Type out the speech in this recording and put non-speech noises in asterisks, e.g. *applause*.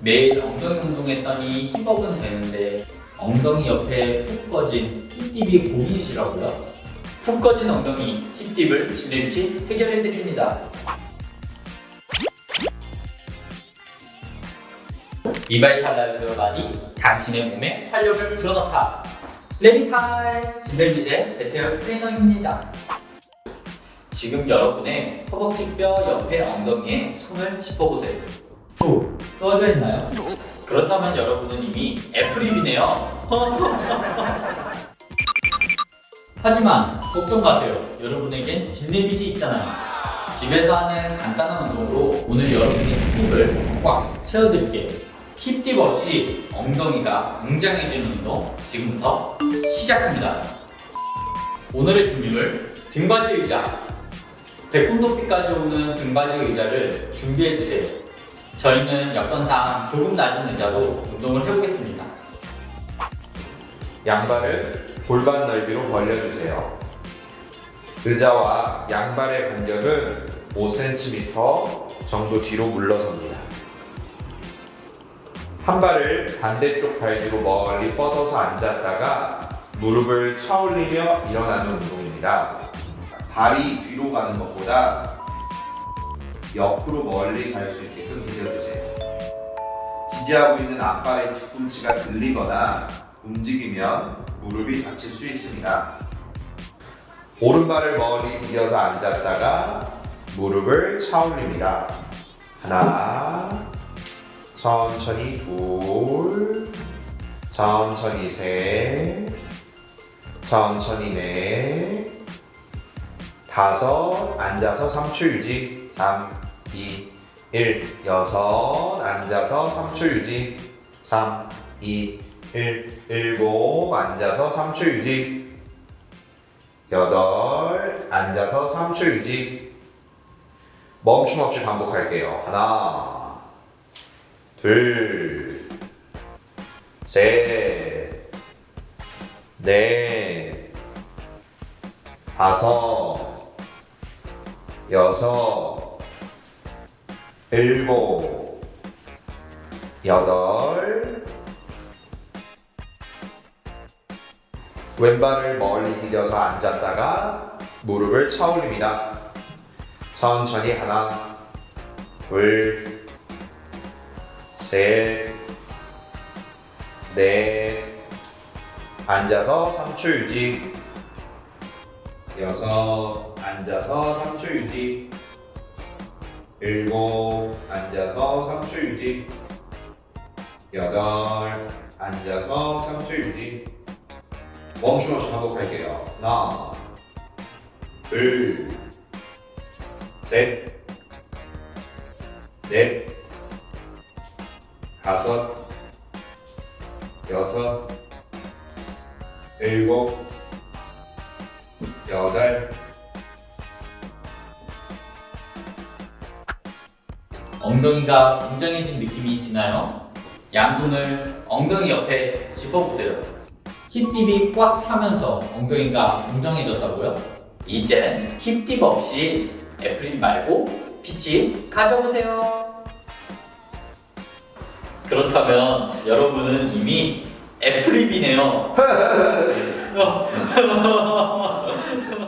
매일 엉덩이 운동했더니 힙업은 되는데 엉덩이 옆에 푹 꺼진 힙딥이 보이시라고요? 푹 꺼진 엉덩이 힙딥을 진행시 해결해드립니다. 이발탈라그 바디 당신의 몸에 활력을 불어넣다. 레미탈 진벨빗의 베테랑 트레이너입니다. 지금 여러분의 허벅지뼈 옆에 엉덩이에 손을 짚어보세요. 오, 떠져 있나요? 그렇다면 여러분은 이미 애플입이네요. *laughs* 하지만 걱정 마세요. 여러분에겐 진레빗이 있잖아요. 집에서 하는 간단한 운동으로 오늘 여러분의 힙을 꽉 채워드릴게요. 힙딥 없이 엉덩이가 웅장해지는 운동 지금부터 시작합니다. 오늘의 준비물 등받이 의자 배꼽 높이까지 오는 등받이 의자를 준비해 주세요. 저희는 여건상 조금 낮은 의자로 운동을 해보겠습니다. 양발을 골반 넓이로 벌려주세요. 의자와 양발의 간격은 5cm 정도 뒤로 물러섭니다. 한 발을 반대쪽 발 뒤로 멀리 뻗어서 앉았다가 무릎을 차올리며 일어나는 운동입니다. 발이 뒤로 가는 것보다 옆으로 멀리 갈 수 있게끔 기대어주세요. 지지하고 있는 앞발의 뒤꿈치가 들리거나 움직이면 무릎이 다칠 수 있습니다. 오른발을 멀리 들여서 앉았다가 무릎을 차올립니다. 하나, 천천히 둘, 천천히 셋, 천천히 넷, 다섯, 앉아서 3초 유지, 3, 2, 1, 여섯, 앉아서 3초 유지, 3, 2, 1, 일곱, 앉아서 3초 유지, 여덟, 앉아서 3초 유지, 멈춤 없이 반복할게요. 하나, 둘, 셋, 넷, 다섯, 여섯, 일곱, 여덟, 왼발을 멀리 들여서 앉았다가 무릎을 차올립니다. 천천히 하나, 둘, 셋, 넷, 앉아서 3초 유지, 여섯, 앉아서 3초 유지, 일곱, 앉아서 3초 유지, 여덟, 앉아서 3초 유지, 멈춤 없이 반복할게요. 하나, 둘, 셋, 넷, 다섯, 여섯, 일곱, 여덟, 엉덩이가 웅장해진 느낌이 드나요? 양손을 엉덩이 옆에 짚어보세요. 힙딥이 꽉 차면서 엉덩이가 웅장해졌다고요? 이젠 힙딥 없이 애플립 말고 피치 가져보세요. 그렇다면 여러분은 이미 애플립이네요. *laughs* *laughs* *laughs*